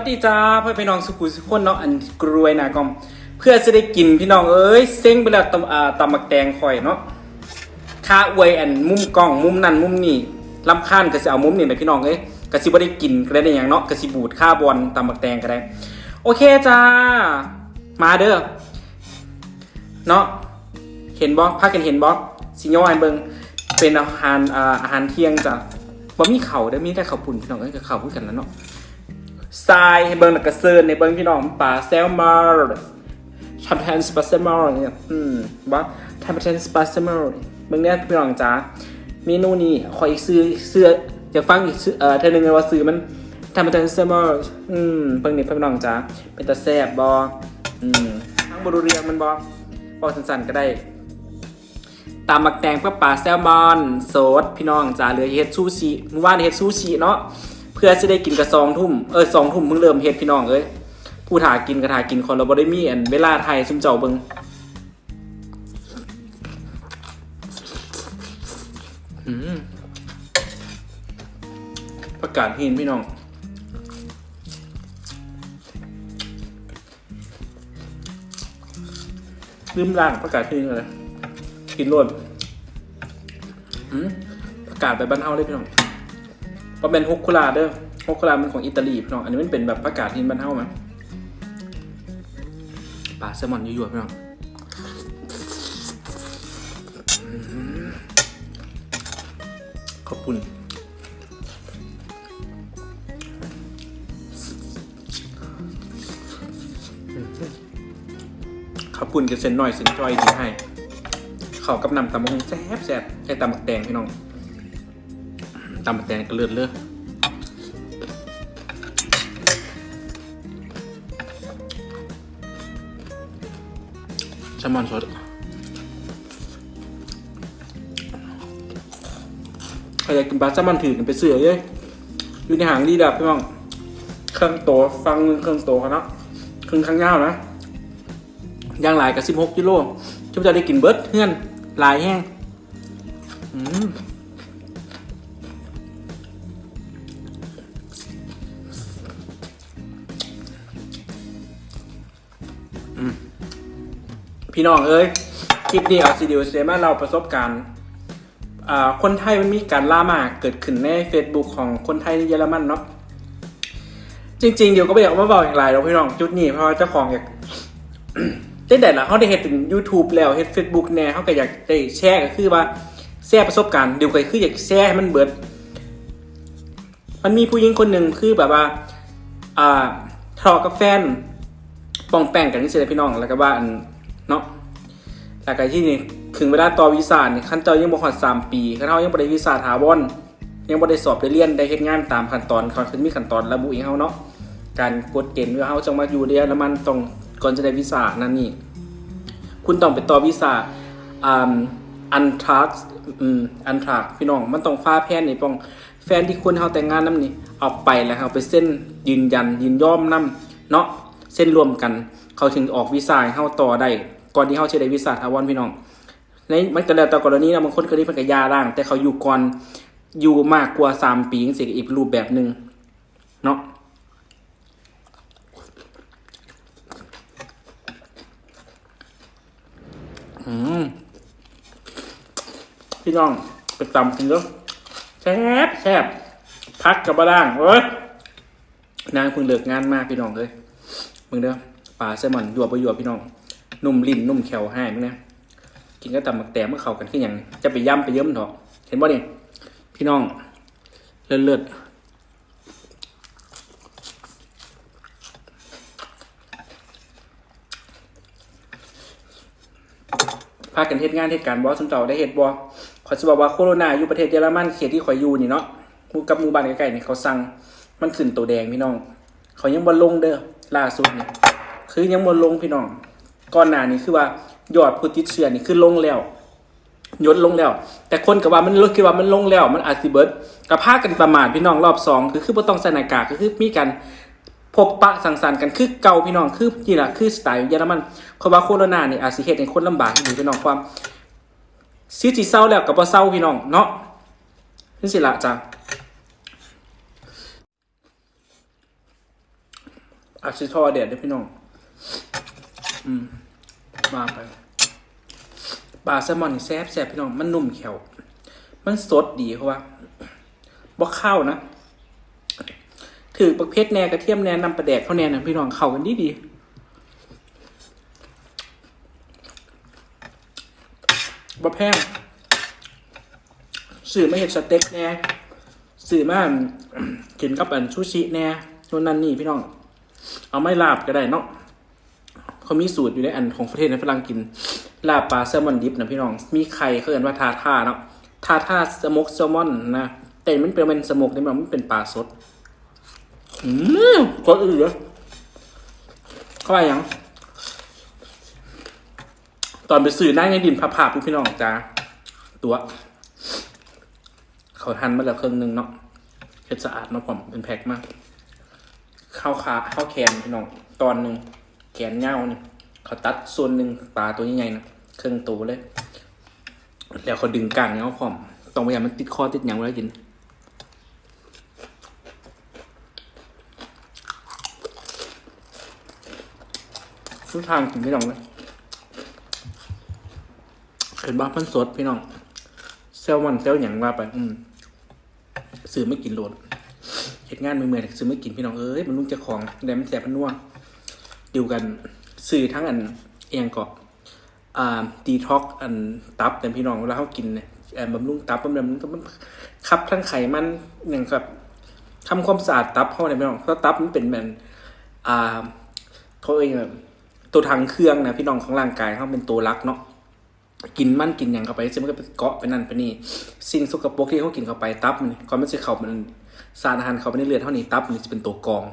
วัสดีจ้าเพื่อพี่น้องสุขุสุขคนเนาะอันกรวยนากอม เพื่อจะได้กินพี่น้องเอ้ยเซ็งไปแล้วตำอ่าตำมักแตงข่อยเนาะค่าอวยอันมุมกล้องมุมนั่นมุมนี่ลำคาญก็สิเอามุมนี่แหละพี่น้องเอ้ยก็สิบ่ได้กินก็ได้อย่างเนาะก็สิบูดค่าบอลตำมักแตงก็ได้ โอเคจ้า มาเด้อเนาะเห็นบ่พากันเห็นบ่สิย่อให้เบิงเป็นอาหารอาหารเที่ยงจ้ะบ่มีเข้าวเด้มีแต่ข้าวปุ่นพี่น้องเอ้ยกับข้าวคือกันแล้วเนาะ ทรายให้เบิ้งแล้วกระเซิร์นในเบิ้งพี่น้องป่าแซลมอร์ทำแทนสปาเซมอร์เนี่ยอืมว่าทำแทนสปาเซมอร์เบิ้งเนี่ยพี่น้องจ้าเมนูนี้ขออีกซื้อเสื้อจะฟังอีกซื้อเอ่อเธอหนึ่งว่าซื้อมันทำแทนสปาเซมอร์อืมเบิ้งนี่พี่น้องจ้าเป็นตาแซบบออืมทั้งบรูเรียงมันบอบอสั้นๆก็ได้ตามมักแตงเพื่อปลาแซลมอนโซดพี่น้องจ้าเหลือเฮ็ดซูชิเมื่อวานเฮ็ดซูชิเนาะ พื่อจะได้กินกระซองทุ่มเออสองทุ่มเพิ่งเริ่มเฮ็ดพี่น้องเอ้ยผู้ถ่ากินกระถ่ากินคนเราบได้มีอันเวลาไทยซุมเจ้าเบิงประกาศหินพี่น้องลืมล่างประกาศหินเลยกินรวดประกาศไปบ้านเฮาเลยพี่น้อง ก็เป็นฮกคุลาเด้อฮกคุลาเป็นของอิตาลีพี่น้อง อันนี้มันเป็นแบบประกาศที่บ้านเฮามั้ยปลาแซลมอนยั่วๆพี่น้องขอบคุณขอบคุณกับเซนหน่อยเซนจอยที่ให้เขากับนำตำมะฮงแซ่บแซ่บใช้ตำมักแตงพี่น้องำมักแตงก็เลือดเลือดแซลมอนสดใครอยากกินปลาแซลมอนถือกันไปเสือเลยอยู่ในหางดีดับพี่น้องเครื่องโตฟังเครื่องโตครับเนาะครึ่องข้างยาวนะย่างหลายกับสิบหกกิโลชุบจะได้กินเบิร์ดเพื่อนลายแห้งอืม พี่น้องเอ้ยคลิปนี้เอาซีดีโอเซมาเราประสบการณ์คนไทยมันมีการล่ามาเกิดขึ้นใน Facebook ของคนไทยในเยอรมันเนาะจริงๆเดี๋ยวก็ไม่อยากมาบอกอย่างไรเราพี่น้องจุดนี้เพราะว่าเจ้าของอยากตั้งแต่ละเขาได้เห็นเป็น YouTube แล้วเห็น Facebook แน่เขาก็อยากได้แชร์ก็คือว่าแชร์ประสบการณ์เดี๋ยวกันคืออยากแชร์ให้มันเบิด มันมีผู้หญิงคนหนึ่งคือแบบว่าอ่าทะเลาะกับแฟนปองแป้งกันนี่สิเลยพี่น้องแล้วก็ว่าน เนาะแล้วก็ที่นี่ถึงเวลาต่อวีซ่าเนี่ยขั้นเจ้ายังบ่ฮอดสามปีขั้นเฮายังบ่ได้วีซ่าถาวรยังบ่ได้สอบได้เรียนได้เฮ็ดงานตามขั้นตอนเขาคือมีขั้นตอนระบุให้เฮาเนาะการกดเกณฑ์ว่าเฮาจะมาอยู่เรียนแล้วมันต้องก่อนจะได้วีซ่านั่นนี่คุณต้องไปต่อวีซ่าอ่าอันทรักอืมอันทรักพี่น้องมันต้องฟ้าแพนนี่ป้องแฟนที่คุณเฮาแต่งงานนํนี่เอาไปแล้วเอาไปเส้นยืนยันยินยอมนํเนาะเส้นรวมกัน เขาถึงออกวีซ่าให้เฮาต่อได้ ก่อนที่เฮาจะได้วีซ่าถาวรพี่น้องในมันก็แล้วแต่กรณีนะบางคนเคยได้เป็นกยาร่าง แต่เขาอยู่ก่อนอยู่มากกว่าสามปีจังสิอีกรูปแบบหนึ่งเนาะพี่น้องไปตำกินแล้วแซ่บแซ่บพักกับบะล่างเว้ยนางเพิ่งเลิกงานมากพี่น้องเลยมึงเด้อป่าแซลมอนหยัวไปหยัวพี่น้อง นุ่มลิ้นนุ่มแขวให้มึงนี่ยกินก็ตำมักแตงเมื่อเข้ากันขึ้นอย่างจะไปย่ำไปเยิ้มเถอะเห็นบ่เนี่ยพี่น้องเลือดเลือดพากันเฮ็ดงานเฮ็ดการบ่สมเจ้าได้เฮ็ดบ่ขอยสิบอกว่าโคโรนาอยู่ประเทศเยอรมันเขตที่ข่อยอยู่นี่เนาะมูกับมูบานใกล้ๆนี่เขาสั่งมันขึ้นตัวแดงพี่น้อง เขายังบ่ลลงเด้อล่าสุดนี่คือยังบ่ลงพี่น้อง ก่อนหน้านี้คือว่ายอดผู้ติดเชื้อนี่คือลงแล้วยดลงแล้ว แต่คนก็ว่ามันลดคิดว่ามันลงแล้ว มันอาจสิเบิดก็พากันประมาทพี่น้องรอบสองคือคือบ่ต้องใส่หน้ากากก็คือมีการพบปะสังสรรค์กันคือเก่าพี่น้องคือนี่ล่ะคือสไตล์เยอรมันเพราะว่าโคโรนานี่อาจสิเฮ็ดให้คนลำบากอยู่พี่น้องความซีสิเศร้าแล้วก็บ่เศร้าพี่น้องเนาะนี่สิละจ้ะอาชิทอเด็ดเด้พี่น้อง อืมาไปปลาแซลมอนนี่แซ่บแซ่บพี่น้องมันนุ่มแข็วมันสดดีเพราะว่าบ่ข้าวนะถือประเภทแหนกระเทียมแหนนำปลาแดกเข้าแหนนะพี่น้องเข้ากันดีดีบ่แพงสื่อมาเห็ดสเต็กแน่สื่อมากินกับอันชูชิแน่นู่นนั่นนี่พี่น้อง เอาไม่ลาบก็ได้เนาะ เขามีสูตรอยู่ในอันของประเทศในฝรั่งกิน ลาบปลาแซลมอนดิบนะพี่น้อง มีไข่เขาเรียกว่าทาท่าเนาะทาท่าสมกแซลมอนนะ แต่มันเป็นเป็นสมกนี่มันเป็นปลาสด อืมคนอื่นเหรอเข้าไปยัง ตอนไปสื่อหน้าไงดินผ่าๆพี่พี่น้องจ้าตัว เขาทันมาแล้วครึ่งหนึงเนาะเฮ็ดสะอาดมาผมเป็นแพ็คมากข้าวขาข้าวแขนพี่น้องตอนหนึ่ง นเงาเนี่ยเขาตัดส่วนหนึ่งปลาตัวใหญ่ๆนะเครื่องตัวเลย แล้วเขาดึงกลางเงาพร้อมต้องพยายามมันติดคอติดหยังไว้แล้วกินทุกทางกินพี่น้องเลยเห็นบ้าพันสดพี่น้องเซลมอนเซลอย่างว่าไป อืมซื้อไม่กินโหลดเหตุงานมือเมื่อยๆซื้อไม่กินพี่น้องเอ้ยมันนุ่งจะของแดมนแสบมันนัว ดิวกันซื้อทั้งอันเอียงเกาะอ่าดีท็อกอันตับแต่พี่น้องเวลาเขากินเนี่ยเอ่อบำรุงตับบำรุงมันมันขับทั้งไขมันอย่างกับทำความสะอาดตับเขาเนี่ยพี่น้องเพราะตับมันเป็นแบบอ่าเขาเองแบบตัวทางเครื่องนะพี่น้องของร่างกายเขาเป็นตัวรักเนาะกินมันกินอย่างเข้าไปซึ่งมันก็ไปเกาะไปนั่นไปนี่สิ่งสกปรกที่เขากินเข้าไปตับมันก่อนมันจะเข้ามันสารอาหารเข้าไปในเลือดเท่านี้ตับมันจะเป็นตัวกอง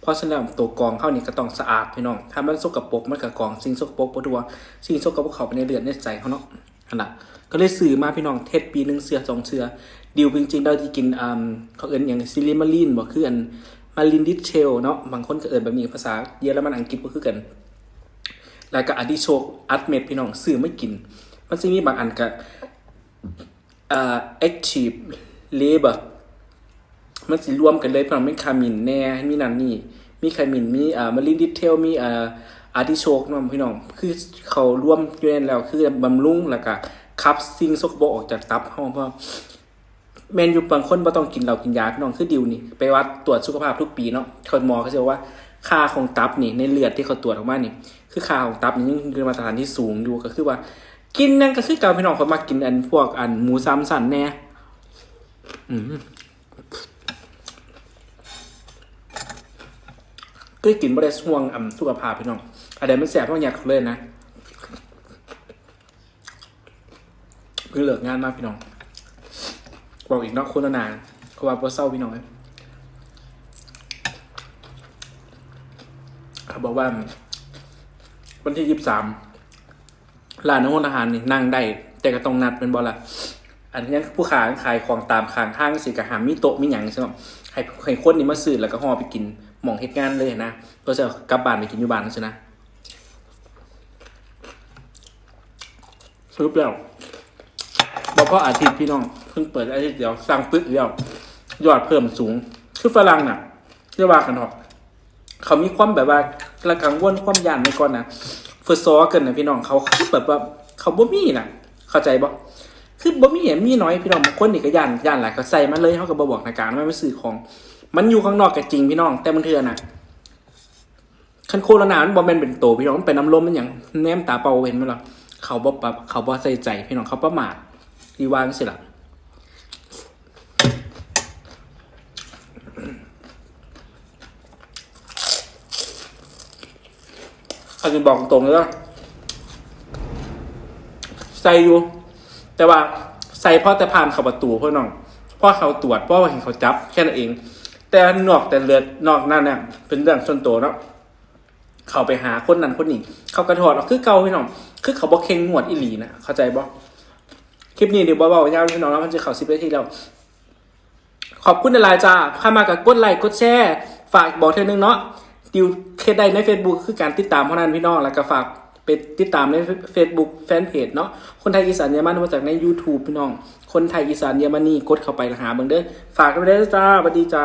เพราะฉะนั้นตัวกองเข้านี่ก็ต้องสะอาดพี่น้อง ถ้ามันสกปรกมันก็กอง สิ่งสกปรกปตัวสิ่งสกปรกเข้าไปในเลือดในใจเขาเนาะขนาดก็เลยซื้อมาพี่น้องเทศปีหนึ่งเสือสองเสือดิวจริงๆเราที่กินอ่าเขาเอิ้นอย่างซิลิมาลีนบอกคืออันมาลินดิเชลเนาะบางคนก็เอิ้นแบบนี้ภาษาเยอรมันอังกฤษก็คือกัน แล้วก็อดิโชกอัดเม็ดพี่น้องซื้อไม่กิน มันจะมีบางอันก็อ่า active labor มันสิรวมกันเลยพี่น้องมีคามินแน่มีนันนี่ มีคามินมีอ่ามารินดิเทลมีอ่าอาร์ติโชกเนาะพี่น้องคือเขารวมอยู่ในแล้วคือบำรุงแล้วก็ขับสิ่งสกปรกออกจากตับเฮาเพราะแมนยูบางคนบ่ต้องกินเหล้ากินยาพี่น้องคือดิวนี่ไปวัดตรวจสุขภาพทุกปีเนาะคนหมอเขาจะบอกว่าค่าของตับนี่ในเลือดที่เขาตรวจออกมานี่คือค่าของตับนี่ยังคือมาตรฐานที่สูงอยู่ก็คือว่า กินนั่นก็คือการพี่น้องคนมากินอันพวกอันหมูซ้ำสันแน่อืม ก็กินบ่ได้ห่วงอันสุขภาพพี่น้องอะไรมันแสบเพราะอยากเขาเลยนะเพิ่งเลิกงานมากพี่น้องบอกอีกเนอกคนละนานเขาว่าบ่เศร้าพี่น้องเลยเขาบอกว่า วันที่ยี่สิบสามร้านอาหารอาหารนี่นั่งได้ แต่ก็ต้องนัดเป็นบอละ อันนี้ผู้ขายขายของตามข้างทางสิกะหามีโต๊ะมีหยังใช่ไหมให้ให้คนนี่มาซื้อแล้วก็ห่อไปกินหม่องเหตุงานเลยนะก็จะกลับบ้านไปกินอยู่บ้านนั่นใช่นะซื้อเปล่าบอกก็อาทิตย์พี่น้องเพิ่งเปิดอาทิตย์เดียวสั่งปึ๊กเดียวยอดเพิ่มสูง คือฝรั่งน่ะเรียกว่ากันหรอกเขามีความแบบว่าระกังวลความยานในก่อนนะเฟอร์ซอกันนะพี่น้องเขาคือแบบว่าเขาบ่มีน่ะ เข้าใจบ่ คือบ่มีอะมีน้อยพี่น้องบางคนนี่ก็ย่านย่านหลายก็ใส่มาเลยเขาก็บ่บอกในาการว่ไม่ซื้อของ มันอยู่ข้างนอกก็จริงพี่น้อง แต่บางเทื่อนอะคันโคโรนามันบ่แม่นเป็นโตพี่น้องมันเป็นน้ำลมมันหยังแนมตาเปาเห็นมั้ยล่ะเขาบ่ปรับเขาบ่ใส่ใจพี่น้องเขาประมาทที่ว่าจังซี่ล่ะอาจจะบอกตรงเลยว่าใส่อยู่ แต่ว่าใส่พราะแต่ผ่านเข้าประตูเพื่อนน้องพราะเขาตรวจเพราะว่าเห็นเขาจับแค่นั้นเอง แต่นอกแต่เลือดนอกนั่นเนี่ยเป็นเรื่องส่วนตัวเนาะเขาไปหาคนนั้นคนนี้เขากระถอดออกคือเก่าพี่น้องคือเขาบอกเค็งหวดอีหลีนะเข้าใจบ่คลิปนี้เดี๋ยวเบาๆยาวพี่น้องแล้วมันจะเข้าสิบนาทีแล้วขอบคุณในไลน์จ้าข้ามากับกดไลค์กดแชร์ฝากบอกเธอนึงเนาะดิวเคสได้ใน Facebook คือการติดตามเท่านั้นพี่น้องแล้วก็ฝาก ไปติดตามใน Facebook แฟนเพจเนาะคนไทยอีสานเยอรมันมาจากใน YouTube พี่น้อง คนไทยอีสานเยอรมนีกดเข้าไปหาเบิ่งเด้อฝากกันไปเด้อจ้าสวัสดีจ้า